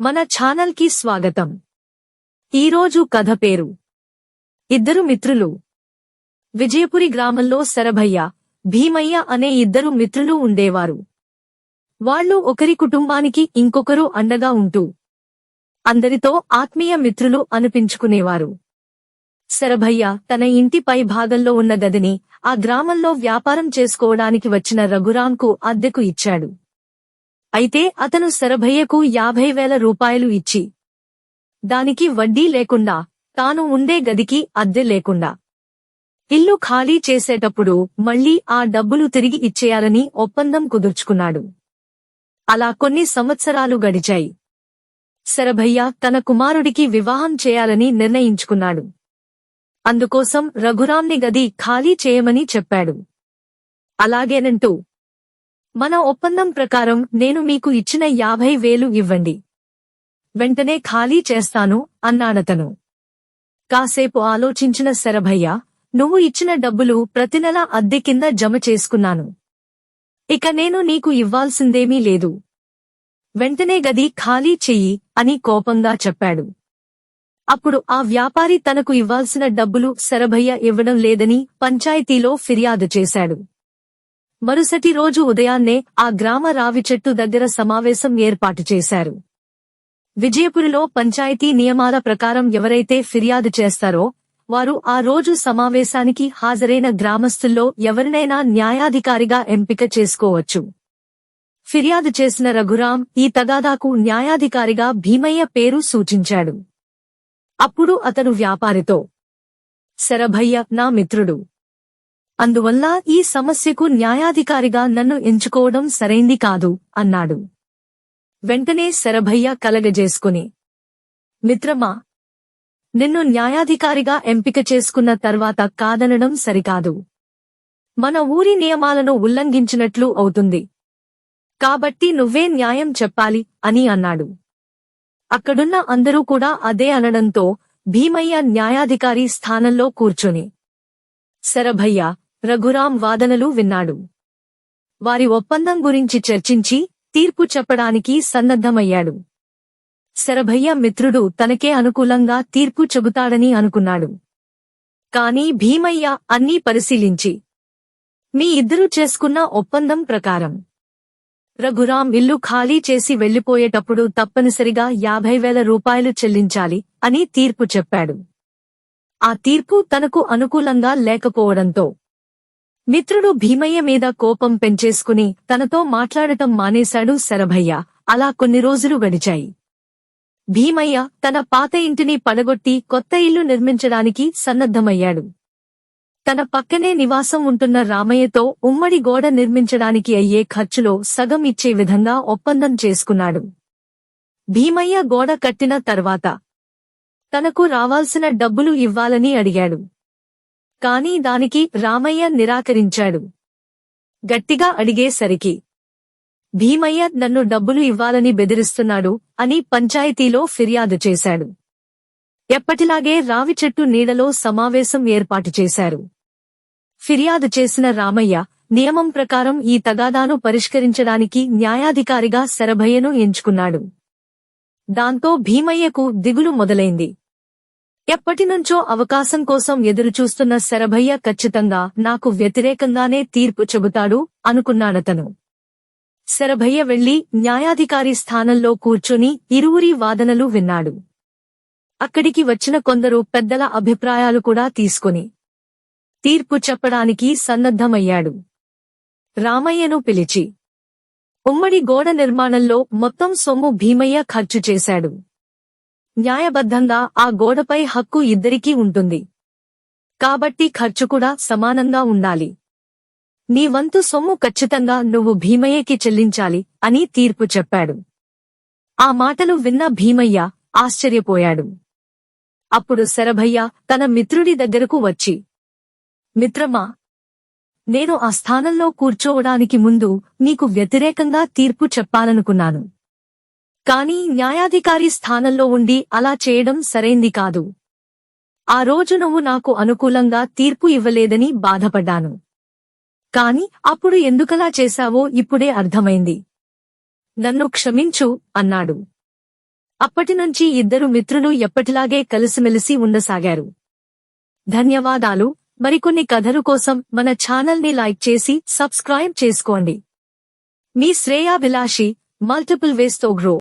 మన ఛానల్కి స్వాగతం. ఈరోజు కథ పేరు. ఇద్దరు మిత్రులు. విజయపురి గ్రామంలో శరభయ్య భీమయ్య అనే ఇద్దరు మిత్రులు ఉండేవారు. వాళ్ళు ఒకరి కుటుంబానికి ఇంకొకరు అండగా ఉంటూ అందరితో ఆత్మీయ మిత్రులు అనిపించుకునేవారు. శరభయ్య తన ఇంటి పై భాగంలో ఉన్న గదిని ఆ గ్రామంలో వ్యాపారం చేసుకోవడానికి వచ్చిన రఘురాంకు అద్దెకు ఇచ్చాడు. అయితే అతను శరభయ్యకు యాభై వేల రూపాయలు ఇచ్చి దానికి వడ్డీ లేకుండా తాను ఉండే గదికి అద్దె లేకుండా ఇల్లు ఖాళీ చేసేటప్పుడు మళ్ళీ ఆ డబ్బులు తిరిగి ఇచ్చేయాలని ఒప్పందం కుదుర్చుకున్నాడు. అలా కొన్ని సంవత్సరాలు గడిచాయి. శరభయ్య తన కుమారుడికి వివాహం చేయాలని నిర్ణయించుకున్నాడు. అందుకోసం రఘురాంని గది ఖాళీ చేయమని చెప్పాడు. అలాగేనంటూ మన ఒప్పందం ప్రకారం నేను మీకు ఇచ్చిన యాభై వేలు ఇవ్వండి. వెంటనే ఖాళీ చేస్తాను అన్నాడతను కాసేపు ఆలోచించిన శరభయ్య నువ్వు ఇచ్చిన డబ్బులు ప్రతి నెల అద్దె కింద జమ చేసుకున్నాను. ఇక నేను నీకు ఇవ్వాల్సిందేమీ లేదు. వెంటనే గది ఖాళీ చెయ్యి అని కోపంగా చెప్పాడు. అప్పుడు ఆ వ్యాపారి తనకు ఇవ్వాల్సిన డబ్బులు శరభయ్య ఇవ్వడం లేదని పంచాయతీలో ఫిర్యాదు చేశాడు. మరుసటి రోజు ఉదయాన్నే ఆ గ్రామ రావి చెట్టు దగ్గర సమావేశం ఏర్పాటు చేశారు. విజయపురిలో పంచాయతీ నియమాల ప్రకారం ఎవరైతే ఫిర్యాదు చేస్తారో వారు ఆ రోజు సమావేశానికి హాజరైన గ్రామస్తుల్లో ఎవరినైనా న్యాయాధికారిగా ఎంపిక చేసుకోవచ్చు. ఫిర్యాదు చేసిన రఘురాం ఈ తగాదాకు న్యాయాధికారిగా భీమయ్య పేరు సూచించాడు. అప్పుడు అతను వ్యాపారితో శరభయ్య నా మిత్రుడు అందువల్ల ఈ సమస్యకు న్యాయాధికారిగా నన్ను ఎంచుకోవడం సరైంది కాదు అన్నాడు. వెంటనే శరభయ్య కలగజేసుకుని మిత్రమా నిన్ను న్యాయాధికారిగా ఎంపిక చేసుకున్న తర్వాత కాదనడం సరికాదు. మన ఊరి నియమాలను ఉల్లంఘించినట్లు అవుతుంది. కాబట్టి నువ్వే న్యాయం చెప్పాలి అని అన్నాడు. అక్కడున్న అందరూ కూడా అదే అనడంతో భీమయ్య న్యాయాధికారి స్థానంలో కూర్చొని శరభయ్య రఘురాం వాదనలు విన్నాడు. వారి ఒప్పందం గురించి చర్చించి తీర్పు చెప్పడానికి సన్నద్ధమయ్యాడు. శరభయ్య మిత్రుడు తనకే అనుకూలంగా తీర్పు చెబుతాడని అనుకున్నాడు. కాని భీమయ్య అన్నీ పరిశీలించి మీ ఇద్దరూ చేసుకున్న ఒప్పందం ప్రకారం రఘురాం ఇల్లు ఖాళీ చేసి వెళ్ళిపోయేటప్పుడు తప్పనిసరిగా యాభై వేల రూపాయలు చెల్లించాలి అని తీర్పు చెప్పాడు. ఆ తీర్పు తనకు అనుకూలంగా లేకపోవడంతో మిత్రుడు భీమయ్య మీద కోపం పెంచేసుకుని తనతో మాట్లాడటం మానేశాడు శరభయ్య. అలా కొన్ని రోజులు గడిచాయి. భీమయ్య తన పాత ఇంటిని పడగొట్టి కొత్త ఇల్లు నిర్మించడానికి సన్నద్ధమయ్యాడు. తన పక్కనే నివాసం ఉంటున్న రామయ్యతో ఉమ్మడి గోడ నిర్మించడానికి అయ్యే ఖర్చులో సగం ఇచ్చే విధంగా ఒప్పందం చేసుకున్నాడు. భీమయ్య గోడ కట్టిన తర్వాత తనకు రావాల్సిన డబ్బులు ఇవ్వాలని అడిగాడు. కాని దానికి రామయ్య నిరాకరించాడు. గట్టిగా అడిగేసరికి భీమయ్య నన్ను డబ్బులు ఇవ్వాలని బెదిరిస్తున్నాడు అని పంచాయతీలో ఫిర్యాదు చేశాడు. ఎప్పటిలాగే రావి చెట్టు నీడలో సమావేశం ఏర్పాటు చేశారు. ఫిర్యాదు చేసిన రామయ్య నియమం ప్రకారం ఈ తగాదాను పరిష్కరించడానికి న్యాయాధికారిగా శరభయ్యను ఎంచుకున్నాడు. దాంతో భీమయ్యకు దిగులు మొదలైంది. ఎప్పటినుంచో అవకాశం కోసం ఎదురుచూస్తున్న శరభయ్య ఖచ్చితంగా నాకు వ్యతిరేకంగానే తీర్పు చెబుతాడు అనుకున్నాడతను శరభయ్య వెళ్ళి న్యాయాధికారి స్థానంలో కూర్చొని ఇరువురి వాదనలు విన్నాడు. అక్కడికి వచ్చిన కొందరు పెద్దల అభిప్రాయాలు కూడా తీసుకొని తీర్పు చెప్పడానికి సన్నద్ధమయ్యాడు. రామయ్యను పిలిచి ఉమ్మడి గోడ నిర్మాణంలో మొత్తం సొమ్ము భీమయ్య ఖర్చు చేశాడు. న్యాయబద్ధంగా ఆ గోడపై హక్కు ఇద్దరికీ ఉంటుంది. కాబట్టి ఖర్చు కూడా సమానంగా ఉండాలి. నీ వంతు సొమ్ము ఖచ్చితంగా నువ్వు భీమయ్యకి చెల్లించాలి అని తీర్పు చెప్పాడు. ఆ మాటలు విన్న భీమయ్య ఆశ్చర్యపోయాడు. అప్పుడు శరభయ్య తన మిత్రుడి దగ్గరకు వచ్చి మిత్రమా నేను ఆ స్థానంలో కూర్చోవడానికి ముందు నీకు వ్యతిరేకంగా తీర్పు చెప్పాలనుకున్నాను. కాని న్యాయాధికారి స్థానంలో ఉండి అలా చేయడం సరైంది కాదు. ఆ రోజు నువ్వు నాకు అనుకూలంగా తీర్పు ఇవ్వలేదని బాధపడ్డాను. కాని అప్పుడు ఎందుకలా చేశావో ఇప్పుడే అర్థమైంది. నన్ను క్షమించు అన్నాడు. అప్పటినుంచి ఇద్దరు మిత్రులు ఎప్పటిలాగే కలిసిమెలిసి ఉండసాగారు. ధన్యవాదాలు. మరికొన్ని కథలు కోసం మన ఛానల్ని లైక్ చేసి సబ్స్క్రైబ్ చేసుకోండి. మీ శ్రేయాభిలాషి మల్టిపుల్ వేస్తో గ్రో.